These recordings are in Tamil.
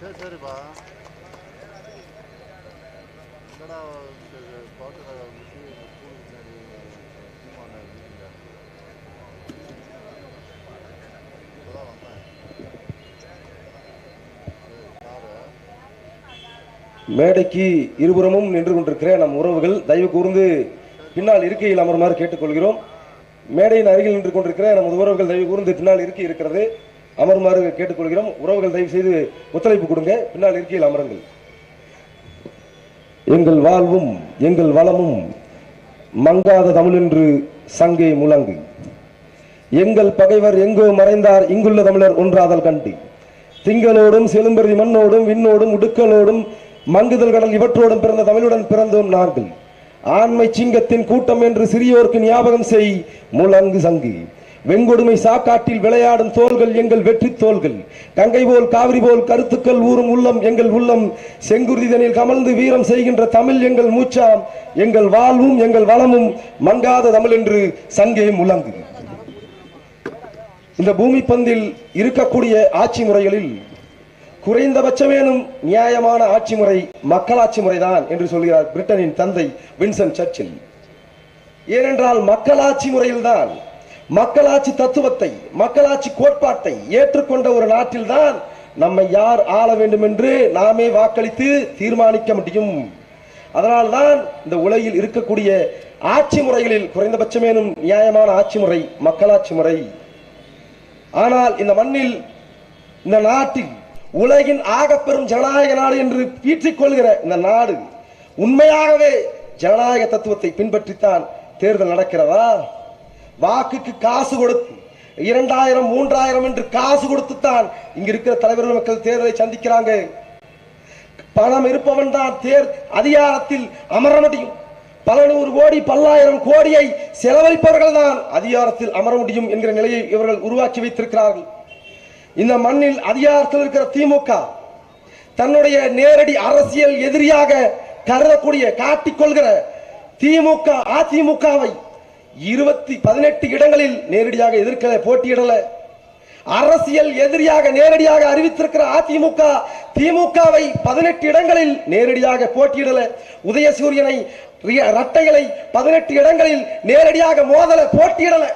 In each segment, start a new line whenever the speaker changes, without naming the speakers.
சரி சரிப்பா என்னடா முடிச்சு ஸ்கூலுக்கு பின்னாடி சீமான இப்போதான் வந்தேன்.
மேடைக்கு இருபுறமும் நின்று கொண்டிருக்கிற நம் உறவுகள் தயவு கூர்ந்து பின்னால் இருக்கையில் அமருமாறு கேட்டுக்கொள்கிறோம். மேடையின் அருகில் நின்று கொண்டிருக்கிற நமது உறவுகள் தயவு கூர்ந்து பின்னால் இருக்கை இருக்கிறது. அமருமாறு கேட்டுக்கொள்கிறோம். உறவுகள் தயவு செய்து ஒத்துழைப்பு கொடுங்க. பின்னால் இருக்கையில் அமருங்கள். எங்கள் வாழ்வும் எங்கள் வளமும் மங்காத தமிழென்று சங்கே முழங்கு. எங்கள் பகைவர் எங்கோ மறைந்தார் இங்குள்ள தமிழர் ஒன்றாதல் கண்டு. திங்களோடும் செலும்பருதி மண்ணோடும் விண்ணோடும் உடுக்கலோடும் மங்குதல் கடல் இவற்றோடும் பிறந்த தமிழுடன் பிறந்தோம் நாங்கள் ஆண்மை சிங்கத்தின் கூட்டம் என்று சிறியோர்க்கு ஞாபகம் செய் முழங்கு சங்கு. வெங்கொடுமை சாக்காட்டில் விளையாடும் தோள்கள் எங்கள் வெற்றி தோள்கள். கங்கை போல் காவிரி போல் கருத்துக்கள் ஊறும் உள்ளம் எங்கள் உள்ளம். செங்குருதிதனில் கமழ்ந்து வீரம் செய்கின்ற தமிழ் எங்கள் மூச்சாம். எங்கள் வாழ்வும் எங்கள் வளமும் மங்காத தமிழ் என்று சங்கையும் முழங்கு. இந்த பூமி பந்தில் இருக்கக்கூடிய ஆட்சி முறைகளில் குறைந்தபட்சமேனும் நியாயமான ஆட்சி முறை மக்களாட்சி முறைதான் என்று சொல்கிறார் பிரிட்டனின் தந்தை வின்சன் சர்ச்சில். ஏனென்றால் மக்களாட்சி முறையில்தான் மக்களாட்சி தத்துவத்தை மக்களாட்சி கோட்பாட்டை ஏற்றுக்கொண்ட ஒரு நாட்டில்தான் நம்மை யார் ஆள வேண்டும் என்று நாமே வாக்களித்து தீர்மானிக்க முடியும். அதனால்தான் இந்த உலகில் இருக்கக்கூடிய ஆட்சி முறைகளில் குறைந்தபட்சமேனும் நியாயமான ஆட்சி முறை மக்களாட்சி முறை. ஆனால் இந்த மண்ணில் இந்த நாட்டில் உலகின் ஆகப்பெரும் ஜனநாயக நாடு என்று பீற்றிக் கொள்கிற இந்த நாடு உண்மையாகவே ஜனநாயக தத்துவத்தை பின்பற்றித்தான் தேர்தல் நடக்கிறதா? வாக்குக்கு காசு கொடுத்து இரண்டாயிரம் மூன்றாயிரம் என்று காசு கொடுத்துத்தான் இங்க இருக்கிற தலைவர்கள் மக்கள் தேர்தலை சந்திக்கிறாங்க. பணம் இருப்பவன் தான் தேர் அதிகாரத்தில் அமர முடியும். பல நூறு கோடி பல்லாயிரம் கோடியை செலவழிப்பவர்கள் தான் அதிகாரத்தில் அமர முடியும் என்கிற நிலையை இவர்கள் உருவாக்கி வைத்திருக்கிறார்கள். இந்த மண்ணில் அதிகாரத்தில் இருக்கிற திமுக தன்னுடைய நேரடி அரசியல் எதிரியாக கருதக்கூடிய காட்டிக்கொள்கிற திமுக அதிமுகவை இருபத்தி பதினெட்டு இடங்களில் நேரடியாக எதிர்க்கல போட்டியிடல. அரசியல் எதிரியாக நேரடியாக அறிவித்திருக்கிற அதிமுக திமுகவை பதினெட்டு இடங்களில் நேரடியாக போட்டியிடல. உதயசூரியனை ரட்டைகளை பதினெட்டு இடங்களில் நேரடியாக மோதல போட்டியிடல.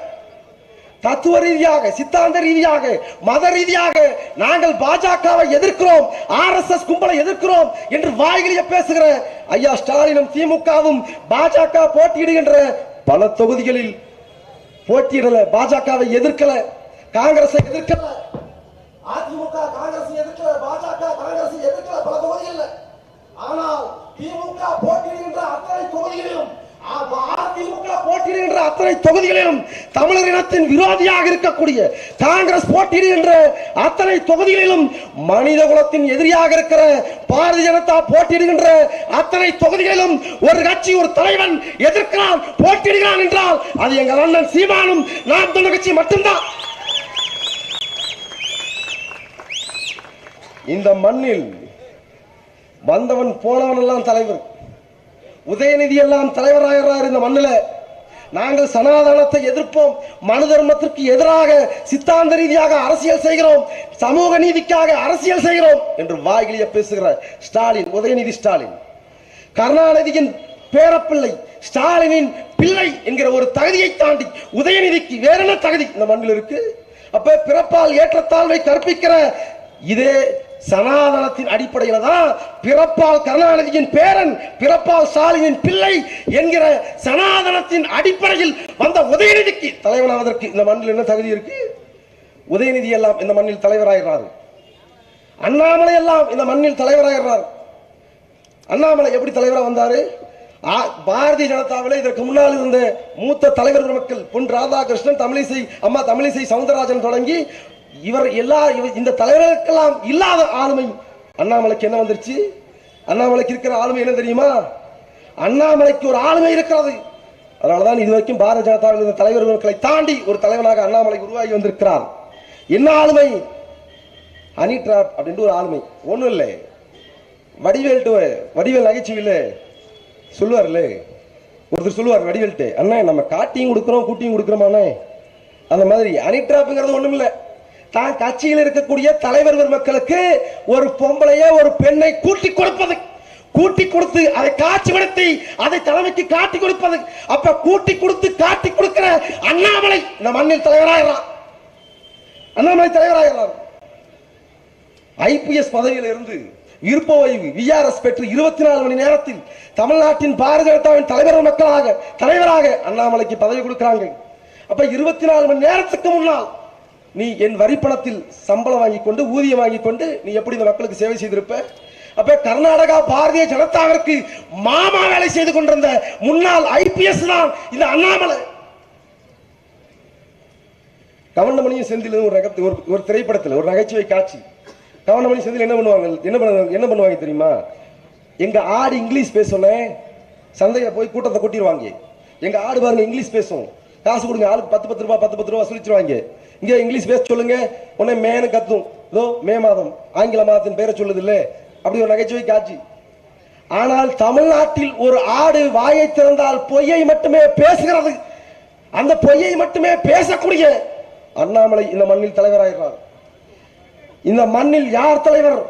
தத்துவ ரீதியாக சித்தாந்த ரீதியாக மத ரீதியாக நாங்கள் பாஜகவை எதிர்க்கிறோம் ஆர்எஸ்எஸ் கும்பலை எதிர்க்கிறோம் என்று வாய்களிலே பேசுகிற ஐயா ஸ்டாலினும் திமுகவும் பாஜக போட்டியிடுகின்ற பல தொகுதிகளில் போட்டியிடல பாஜகவை எதிர்க்கல காங்கிரஸை எதிர்க்கல அதிமுக காங்கிரஸ் எதிர்க்கல பாஜக காங்கிரஸ் எதிர்க்கல பல தொகுதிகளில். ஆனால் திமுக போட்டியிடுகின்ற அத்தனை தொகுதிகளிலும் அதிமுக போட்டியிடுகின்ற அத்தனை தொகுதிகளிலும் தமிழர் இனத்தின் விரோதியாக இருக்கக்கூடிய காங்கிரஸ் போட்டியிடுகின்ற அத்தனை தொகுதிகளிலும் மனித குலத்தின் எதிரியாக இருக்கிற பாரதிய ஜனதா போட்டியிடுகின்ற அத்தனை தொகுதிகளிலும் ஒரு கட்சி ஒரு தலைவன் எதிர்க்கிறான் போட்டியிடுகிறான் என்றால் அது எங்கள் அண்ணன் சீமானும் நாம் தமிழ் கட்சி மட்டும்தான். இந்த மண்ணில் வந்தவன் போனவன் எல்லாம் தலைவர். உதயநிதி எல்லாம் தலைவராகிறார் இந்த மண்ணில் நாங்கள் சனாதனத்தை எதிர்ப்போம் மனு தர்மத்திற்கு எதிராக சித்தாந்த ரீதியாக அரசியல் செய்கிறோம் சமூக நீதிக்காக அரசியல் செய்கிறோம் என்று வாயிலிய பேசுகிற ஸ்டாலின் உதயநிதி ஸ்டாலின். கருணாநிதியின் பேரப்பிள்ளை ஸ்டாலினின் பிள்ளை என்கிற ஒரு தகுதியை தாண்டி உதயநிதிக்கு வேற என்ன தகுதி இந்த மண்ணில் இருக்கு? அப்ப பிறப்பால் ஏற்றத்தாழ்வை கற்பிக்கிற இதே சனாதனத்தின் அடிப்படையில் தான் பிறப்பால் கருணாநிதியின் பேரன் பிறப்பால் ஸ்டாலினின் பிள்ளை என்கிற சனாதனத்தின் அடிப்படையில் வந்த உதயநிதிக்கு தலைவனாவதற்கு இந்த மண்ணில் என்ன தகுதி இருக்கு? உதயநிதி எல்லாம் இந்த மண்ணில் தலைவராகிறார் அண்ணாமலை எல்லாம் இந்த மண்ணில் தலைவராகிறார் அண்ணாமலை எப்படி தலைவரா வந்தாரு? ஆ- பாரதிய ஜனதாவில் இதற்கு முன்னால் இருந்த மூத்த தலைவர்கள் மக்கள் பொன் ராதாகிருஷ்ணன் தமிழிசை அம்மா தமிழிசை சவுந்தரராஜன் தொடங்கி இவர் எல்லா இந்த தலைவர்களுக்கெல்லாம் இல்லாத ஆளுமை. அண்ணாமலைக்கு என்ன வந்துருச்சு? அண்ணாமலைக்கு இருக்கிற ஆளுமை என்ன தெரியுமா? அண்ணாமலைக்கு ஒரு ஆளுமை இருக்கிறது. அதனாலதான் இதுவரைக்கும் பாரதிய ஜனதாவில் இருந்த தலைவர்களை தாண்டி ஒரு தலைவனாக அண்ணாமலை உருவாகி வந்திருக்கிறார். என்ன ஆளுமை? ஹனி ட்ராப் அப்படின்ட்டு ஒரு ஆளுமை. ஒண்ணும் இல்லை. வடிவேல்ட்டு வடிவேல் நகைச்சுவையில் சொல்லுவார்ல? ஒருத்தர் சொல்லுவார் வடிவேல்ட்டு அண்ணே நம்ம காட்டியும் கொடுக்குறோம் கூட்டியும் கொடுக்குறோமாண்ணே. அந்த மாதிரி ஹனி ட்ராப்புங்கிறது ஒண்ணும் இல்லை தான் கட்சியில் இருக்கக்கூடிய தலைவர் மக்களுக்கு ஒரு பொம்பளைய ஒரு பெண்ணை கூட்டி கொடுப்பது. கூட்டி கொடுத்து அதை காட்சி படுத்தி அதை தலைமைக்கு காட்டி கொடுப்பது. அப்ப கூட்டி கொடுத்து காட்டி கொடுக்கிற அண்ணாமலை இந்த மண்ணில் தலைவராகிறான் அண்ணாமலை தலைவராகிறார் ஐபிஎஸ் பதவியில் இருந்து விருப்ப ஓய்வு விஆர்எஸ் பெற்று இருபத்தி நாலு மணி நேரத்தில் தமிழ்நாட்டின் பாரதிய ஜனதாவின் தலைவர் மக்களாக தலைவராக அண்ணாமலைக்கு பதவி கொடுக்கிறாங்க. அப்ப இருபத்தி நாலு மணி நேரத்துக்கு முன்னால் நீ என் வரிப்பணத்தில் சம்பளம் வாங்கி கொண்டு ஊதியம் வாங்கி கொண்டு நீ எப்படி இந்த மக்களுக்கு சேவை செய்திருப்ப? அப்ப கர்நாடகா பாரதிய ஜனதாவிற்கு மாமா வேலை செய்து கொண்டிருந்த முன்னாள் ஐபிஎஸ் தான் இந்த அண்ணாமலை. கவனமணியும் செந்தில் ஒரு ரகத்து ஒரு ஒரு திரைப்படத்தில் ஒரு நகைச்சுவை காட்சி. கவண்டமணி செந்தில் என்ன பண்ணுவாங்க? என்ன பண்ணுவாங்க என்ன பண்ணுவாங்க தெரியுமா? எங்க ஆடு இங்கிலீஷ் பேசணும் சந்தையை போய் கூட்டத்தை கொட்டிடுவாங்க. எங்க ஆடு பாருங்க இங்கிலீஷ் பேசும். காசு கொடுங்க ஆளுக்கு பத்து பத்து ரூபா பத்து பத்து ரூபா வசூலிச்சிருவாங்க. இங்கே இங்கிலீஷ் பேச சொல்லுங்க. உடனே மேனு கத்தும். இதோ மே மாதம். ஆங்கில மாதத்தின் பேரை சொல்லுது இல்லை அப்படி ஒரு நகைச்சுவை காட்சி. ஆனால் தமிழ்நாட்டில் ஒரு ஆடு வாயை திறந்தால் பொய்யை மட்டுமே பேசுகிறது. அந்த பொய்யை மட்டுமே பேசக்கூடிய அண்ணாமலை இந்த மண்ணில் தலைவராகிறார் இந்த மண்ணில் யார் தலைவர்?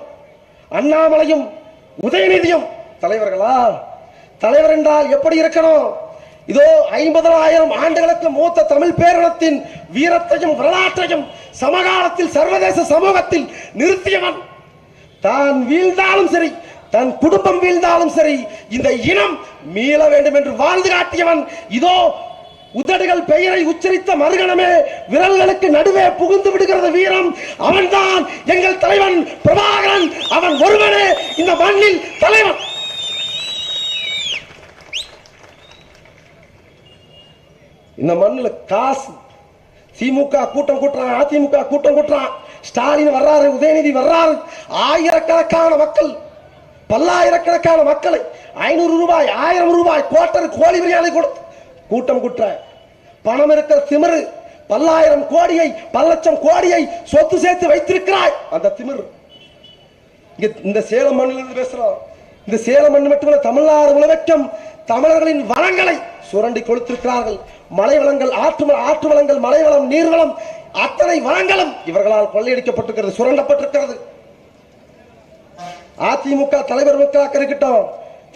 அண்ணாமலையும் உதயநிதியும் தலைவர்களா? தலைவர் என்றால் எப்படி இருக்கணும்? இதோ ஐம்பதனாயிரம் ஆண்டுகளுக்கு மூத்த தமிழ் பேரினத்தின் வீரத்தையும் வரலாற்றையும் சமகாலத்தில் சர்வதேச சமூகத்தில் நிறுத்தியவன். தான் வீழ்ந்தாலும் சரி தன் குடும்பம் வீழ்ந்தாலும் சரி இந்த இனம் மீள வேண்டும் என்று வாழ்ந்து காட்டியவன். இதோ உதடுகள் பெயரை உச்சரித்த மறுகணமே விரல்களுக்கு நடுவே புகுந்து விடுகிறது வீரம். அவன்தான் எங்கள் தலைவன் பிரபாகரன். அவன் ஒருவனே இந்த மண்ணில் தலைவன். இந்த மண்ணில் காசு. திமுக கூட்டம் கூட்டுறான் அதிமுக கூட்டம் கூட்டுறான் ஸ்டாலின் வர்றாரு உதயநிதி வர்றாரு. ஆயிரக்கணக்கான மக்கள் பல்லாயிரக்கணக்கான மக்களை ஐநூறு ரூபாய் ஆயிரம் ரூபாய் கோட்டர் கோழி பிரியாணி கொடுத்து கூட்டம் கூட்டுற. பணம் இருக்கிற திமிரு பல்லாயிரம் கோடியை பல லட்சம் கோடியை சொத்து சேர்த்து வைத்திருக்கிறாய். அந்த திமிரு. இங்க இந்த சேலம் மண்ணிலிருந்து பேசுறோம். இந்த சேலம் மண் மட்டுமல்ல தமிழ்நாடு உலகக்கம் தமிழர்களின் வளங்களை சுரண்டி கொடுத்திருக்கிறார்கள் மலை வளங்கள் ஆற்று ஆற்று வளங்கள் மலை வளம் நீர்வளம் அத்தனை வளங்களும் இவர்களால் கொள்ளையடிக்கப்பட்டிருக்கிறது சுரண்டப்பட்டிருக்கிறது. அதிமுக தலைவர் மக்களாக இருக்கட்டும்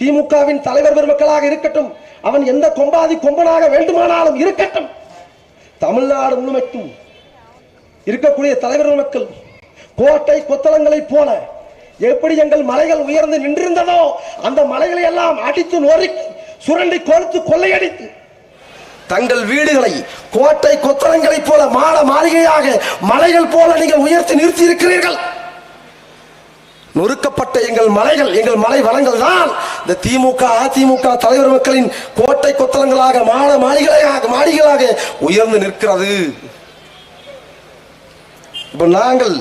திமுகவின் தலைவர் பெருமக்களாக இருக்கட்டும் அவன் எந்த கொம்பாதி கொம்பனாக வேண்டுமானாலும் இருக்கட்டும். தமிழ்நாடு முழுமைக்கும் இருக்கக்கூடிய தலைவர் மக்கள் கோட்டை கொத்தளங்களைப் போல எப்படி எங்கள் மலைகள் உயர்ந்து நின்றிருந்ததோ அந்த மலைகளை எல்லாம் அடித்து நொறுக்கி சுரண்டி கொடுத்து கொள்ளையடித்து. தங்கள் வீடுகளை கோட்டை கொத்தளங்களைப் போல மாட மாளிகையாக மலைகள் போல நீங்கள் உயர்த்தி நிறுத்தி இருக்கிறீர்கள் நொறுக்கப்பட்ட எங்கள் மலைகள் எங்கள் மலை வளங்கள் தான். இந்த திமுக அதிமுக தலைவர் மக்களின் கோட்டை கொத்தளங்களாக மாட மாளிகளாக மாளிகைகளாக உயர்ந்து நிற்கிறது. இப்ப நாங்கள்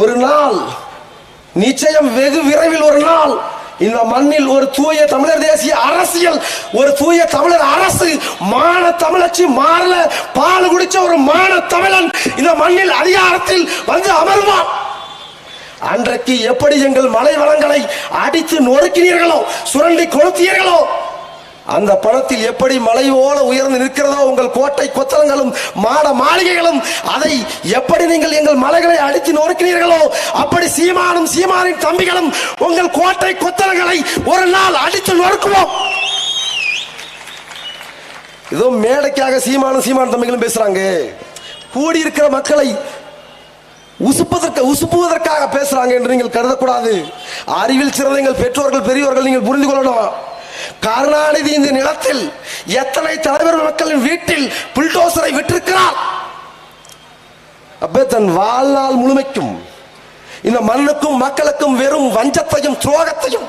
ஒரு நாள் நிச்சயம் வெகு விரைவில் ஒரு நாள் இந்த மண்ணில் ஒரு தூய தமிழர் தேசிய அரசியல் ஒரு தூய தமிழர் அரசு மான தமிழச்சி மாறல பால் குடிச்ச ஒரு மான தமிழன் இந்த மண்ணில் அதிகாரத்தில் வந்து அமர்வான். அன்றைக்கு எப்படி எங்கள் மலை வளங்களை அடித்து நொறுக்கினீர்களோ சுரண்டி கொளுத்தீர்களோ அந்த பணத்தில் எப்படி மலை உயர்ந்து நிற்கிறதோ உங்கள் கோட்டை கொத்தலங்களும் மாட மாளிகைகளும் அதை எப்படி நீங்கள் எங்கள் மலைகளை அடித்து நொறுக்கினீர்களோ அப்படி சீமானும் சீமானின் தம்பிகளும் உங்கள் கோட்டை கொத்தலங்களை ஒரு நாள் அடித்து நொறுக்குவோம். ஏதோ மேடைக்காக சீமானும் சீமான் தம்பிகளும் பேசுறாங்க. கூடியிருக்கிற மக்களை உசுப்பதற்கு உசுப்புவதற்காக பேசுறாங்க என்று நீங்கள் கருதக்கூடாது. அறிவில் சிறந்த எங்கள் பெற்றோர்கள் பெரியவர்கள் நீங்கள் புரிந்து கொள்ளணும். கருணாநிதி இந்த நிலத்தில் எத்தனை தலைவர் மக்களின் வீட்டில் புல்டோசரை விட்டிருக்கிறார்? அப்பே தன் வாழ்நாள் முழுமைக்கும் இந்த மண்ணுக்கும் மக்களுக்கும் வெறும் வஞ்சத்தையும் துரோகத்தையும்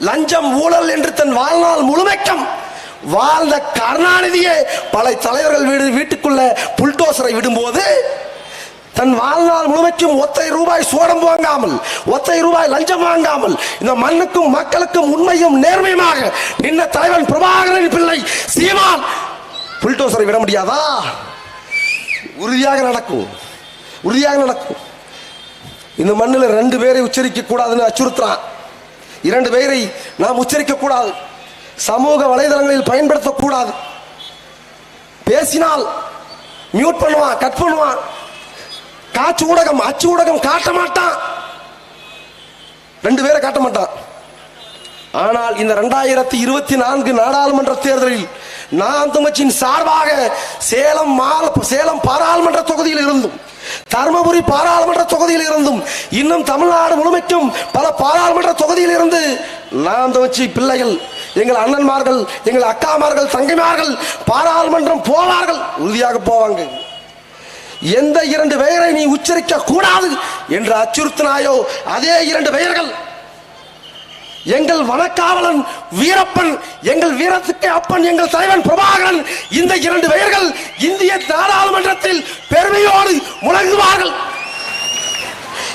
லஞ்சம் ஊழல் என்று தன் வாழ்நாள் முழுமைக்கும் வாழ்ந்த கருணாநிதியே பல தலைவர்கள் வீடு வீட்டுக்குள்ள புல்டோசரை விடும்போது தன் வாழ்நாள் முழுமைக்கும் ஒத்தை ரூபாய் சோடம் வாங்காமல் ஒத்தை ரூபாய் லஞ்சம் வாங்காமல் இந்த மண்ணுக்கும் மக்களுக்கும் உண்மையும் நேர்மையுமாக நின்ன தலைவன் பிரபாகரன் பிள்ளை சீமான். புல்டோசரை விட முடியாதா? உறுதியாக நடக்கும் உறுதியாக நடக்கும். இந்த மண்ணில் ரெண்டு பேரை உச்சரிக்க கூடாதுன்னு அச்சுறுத்துறான். இரண்டு பேரை நாம் உச்சரிக்க கூடாது. சமூக வலைதளங்களில் பயன்படுத்தக்கூடாது பேசினால் மியூட் பண்ணுவான் கட் பண்ணுவான். காச்சு ஊடகம் அச்சு ஊடகம் காட்ட மாட்டான். ரெண்டு பேரை காட்ட மாட்டான். ஆனால் இந்த ரெண்டாயிரத்தி இருபத்தி நான்கு நாடாளுமன்ற தேர்தலில் நான் தமிழ்ச்சியின் சார்பாக சேலம் மால சேலம் பாராளுமன்ற தொகுதியில் இருந்தும் தருமபுரி பாராளுமன்ற தொகுதியில் இருந்தும் இன்னும் தமிழ்நாடு முழுமைக்கும் பல பாராளுமன்ற தொகுதியில் இருந்து நாம் தமிழ்ச்சி பிள்ளைகள் எங்கள் அண்ணன்மார்கள் எங்கள் அக்காமார்கள் தங்கைமார்கள் பாராளுமன்றம் போவார்கள் உறுதியாக போவாங்க. எந்த இரண்டு பெயரை நீ உச்சரிக்க கூடாது என்று அச்சுறுத்தினாயோ அதே இரண்டு பெயர்கள். எங்கள் வனக்காவலன் வீரப்பன் எங்கள் வீரத்துக்கு அப்பன் எங்கள் தலைவன் பிரபாகரன் இந்த இரண்டு பெயர்கள் இந்திய நாடாளுமன்றத்தில் பெருமையோடு முழங்குவார்கள்.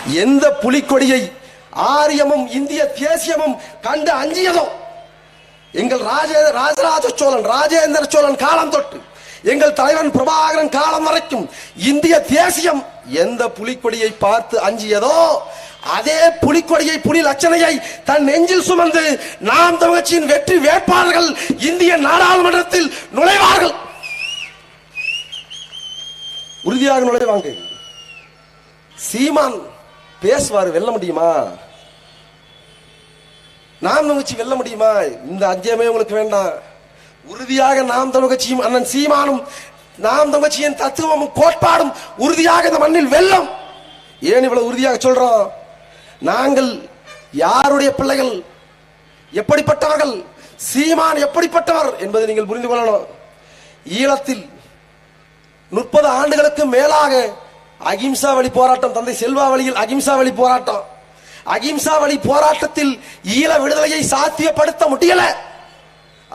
எந்த புலிக்கொடியை ஆரியமும் இந்திய தேசியமும் கண்டு அஞ்சியதோ? எங்கள் ராஜ ராஜராஜ சோழன் ராஜேந்திர சோழன் காலம் தொட்டு எங்கள் தலைவன் பிரபாகரன் காலம் வரைக்கும் இந்திய தேசியம் எந்த புலிக்கொடியை பார்த்து அஞ்சியதோ அதே புலிக்கொடியை புலி லட்சணையை தன் நெஞ்சில் சுமந்து நாம் தமிழ்ச்சியின் வெற்றி வேட்பாளர்கள் இந்திய நாடாளுமன்றத்தில் நுழைவார்கள். உறுதியாக நுழைவாங்க. சீமான் பேசுவார் வெல்ல முடியுமா? நாம் தமிழ்ச்சி வெல்ல முடியுமா? இந்த அஞ்சியமே உங்களுக்கு வேண்டாம். உறுதியாக நாம் தமிழ்ச்சியும் அண்ணன் சீமானும் நாம் தமிழ்ச்சியின் தத்துவமும் கோட்பாடும் உறுதியாக இந்த மண்ணில் வெல்லும். ஏன் இவ்வளவு உறுதியாக சொல்றோம்? நாங்கள் யாருடைய பிள்ளைகள்? எப்படிப்பட்டவர்கள்? சீமான் எப்படிப்பட்டவர் என்பதை நீங்கள் புரிந்து கொள்ளணும். ஈழத்தில் முப்பது ஆண்டுகளுக்கு மேலாக அகிம்சா வழி போராட்டம் தந்தை செல்வா வழியில் அகிம்சா வழி போராட்டம். அகிம்சா வழி போராட்டத்தில் ஈழ விடுதலையை சாத்தியப்படுத்த முடியலை.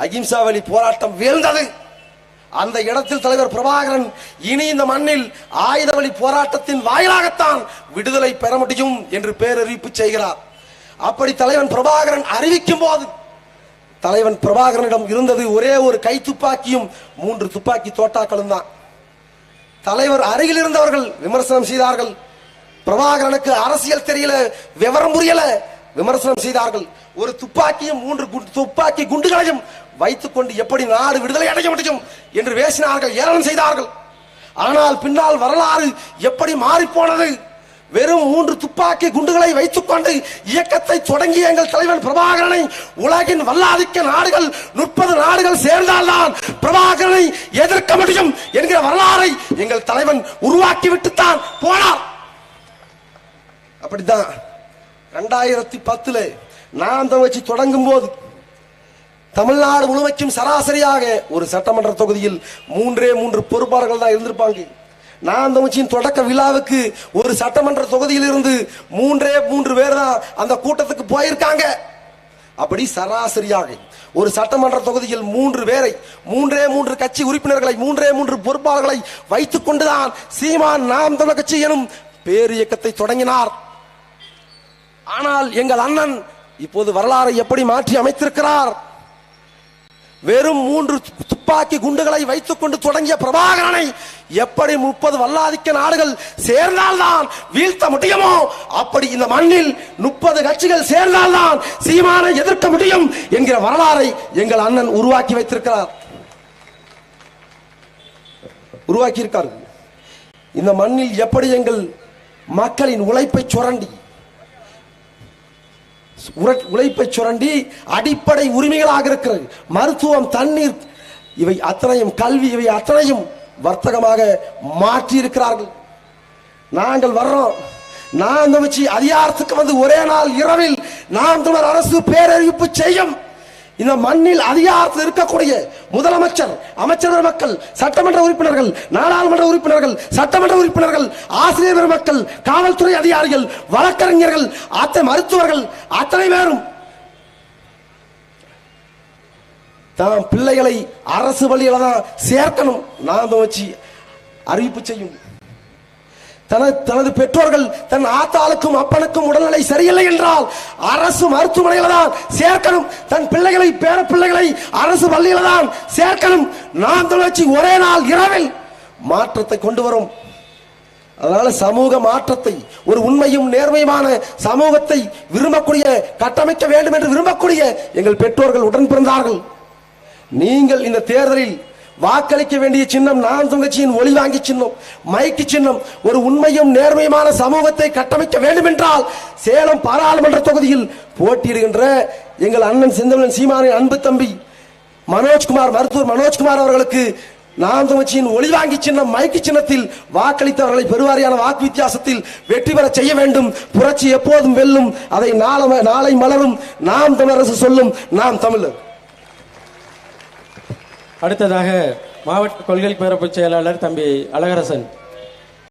அகிம்சா வழி போராட்டம் வீழ்ந்தது. அந்த இடத்தில் தலைவர் பிரபாகரன் இனி இந்த மண்ணில் ஆயுத வழி போராட்டத்தின் வாயிலாகத்தான் விடுதலை பெற முடியும் என்று பேரறிவிப்பு செய்கிறார். அப்படி தலைவன் பிரபாகரன் அறிவிக்கும் போது தலைவன் பிரபாகரனிடம் இருந்தது ஒரே ஒரு கை துப்பாக்கியும் மூன்று துப்பாக்கி தோட்டாக்களும் தான். தலைவர் அருகில் இருந்தவர்கள் விமர்சனம் செய்தார்கள். பிரபாகரனுக்கு அரசியல் தெரியல விவரம் புரியல விமர்சனம் செய்தார்கள். ஒரு துப்பாக்கியும் மூன்று குண்டு- துப்பாக்கி குண்டுகளையும் வைத்துக்கொண்டு எப்படி நாடு விடுதலை அடைய முடியும் என்று பேசினார்கள் ஏளனம் செய்தார்கள். ஆனால் பின்னால் வரலாறு எப்படி மாறிப்போனது? வெறும் மூன்று துப்பாக்கி குண்டுகளை வைத்துக்கொண்டு இயக்கத்தை தொடங்கிய எங்கள் தலைவன் பிரபாகரனை உலகின் வல்லாதிக்க நாடுகள் முப்பது நாடுகள் சேர்ந்தால்தான் பிரபாகரனை எதிர்க்க முடியும் என்கிற வரலாறை எங்கள் தலைவன் உருவாக்கிவிட்டுத்தான் போனார். அப்படித்தான் ரெண்டாயிரத்தி பத்துல நான் வச்சு தொடங்கும் போது தமிழ்நாடு முழுமைக்கும் சராசரியாக ஒரு சட்டமன்ற தொகுதியில் மூன்றே மூன்று பொறுப்பாளர்கள் தான் இருந்திருப்பாங்க. நான் தமிழ்ச்சியின் தொடக்க விழாவுக்கு ஒரு சட்டமன்ற தொகுதியில் இருந்து மூன்றே மூன்று பேர் தான் அந்த கூட்டத்துக்கு போயிருக்காங்க. அப்படி சராசரியாக ஒரு சட்டமன்ற தொகுதியில் மூன்று பேரை மூன்றே மூன்று கட்சி உறுப்பினர்களை மூன்றே மூன்று பொறுப்பாளர்களை வைத்துக் கொண்டுதான் சீமான் நாம் தமிழ் கட்சி எனும் பேர் இயக்கத்தை தொடங்கினார். ஆனால் எங்கள் அண்ணன் இப்போது வரலாறை எப்படி மாற்றி அமைத்திருக்கிறார்? வெறும் மூன்று துப்பாக்கி குண்டுகளை வைத்துக் கொண்டு தொடங்கிய பிரபாகரனை எப்படி முப்பது வல்லாதிக்க நாடுகள் சேர்ந்தால்தான் வீழ்த்த முடியுமோ அப்படி இந்த மண்ணில் முப்பது கட்சிகள் சேர்ந்தால்தான் சீமானை எதிர்க்க முடியும் என்கிற வரலாறை எங்கள் அண்ணன் உருவாக்கி வைத்திருக்கிறார். உருவாக்கி இருக்கார்கள் இந்த மண்ணில் எப்படி எங்கள் மக்களின் உழைப்பை சுரண்டி உழைப்பை சுரண்டி அடிப்படை உரிமைகளாக இருக்கிறது. மருத்துவம் தண்ணீர் இவை அத்தனையும் கல்வி இவை அத்தனையும் வர்த்தகமாக மாற்றி இருக்கிறார்கள் நாங்கள் வர்றோம். நான் தமிழ்ச்சி அதிகாரத்துக்கு வந்து ஒரே நாள் இரவில் நாம் தமிழர் அரசு பேரறிவிப்பு செய்யும். இந்த மண்ணில் அதிகாரத்தில் இருக்கக்கூடிய முதலமைச்சர் அமைச்சர் மக்கள் சட்டமன்ற உறுப்பினர்கள் நாடாளுமன்ற உறுப்பினர்கள் சட்டமன்ற உறுப்பினர்கள் ஆசிரியர் மக்கள் காவல்துறை அதிகாரிகள் வழக்கறிஞர்கள் அத்தனை மருத்துவர்கள் அத்தனை பேரும் தாம் பிள்ளைகளை அரசு வழியில தான் சேர்க்கணும். நான் வச்சு அறிவிப்பு செய்யும். தனது தனது பெற்றோர்கள் தன் ஆத்தாளுக்கும் அப்பனுக்கும் உடல்நிலை சரியில்லை என்றால் அரசு மருத்துவமனையில தான் சேர்க்கணும். தன் பிள்ளைகளை பேர பிள்ளைகளை அரசு பள்ளியில தான் சேர்க்கணும். நாம் தொடர்ச்சி ஒரே நாள் இரவில் மாற்றத்தை கொண்டு வரும். அதனால சமூக மாற்றத்தை ஒரு உண்மையும் நேர்மையுமான சமூகத்தை விரும்பக்கூடிய கட்டமைக்க வேண்டும் என்று விரும்பக்கூடிய எங்கள் பெற்றோர்கள் உடன் பிறந்தார்கள். நீங்கள் இந்த தேர்தலில் வாக்களிக்க வேண்டிய சின்னம் நாம் தங்கச்சியின் ஒளி வாங்கி சின்னம் மைக்கு சின்னம் ஒரு உண்மையும் நேர்மையுமான சமூகத்தை கட்டமைக்க வேண்டும் என்றால் சேலம் பாராளுமன்ற தொகுதியில் போட்டியிடுகின்ற எங்கள் அண்ணன் செந்தமிழன் சீமானின் அன்பு தம்பி மனோஜ்குமார் மருத்துவர் மனோஜ்குமார் அவர்களுக்கு நாம் தமிழ்ச்சியின் ஒளிவாங்கி சின்னம் மைக்கு சின்னத்தில் வாக்களித்தவர்களை பெருவாரியான வாக்கு வித்தியாசத்தில் வெற்றி பெற செய்ய வேண்டும். புரட்சி எப்போதும் வெல்லும். அதை நாளை நாளை மலரும். நாம் தமிழரசு சொல்லும். நாம் தமிழர்.
அடுத்ததாக மாவட்ட கொள்கை பேரப்பு செயலாளர் தம்பி அழகரசன்.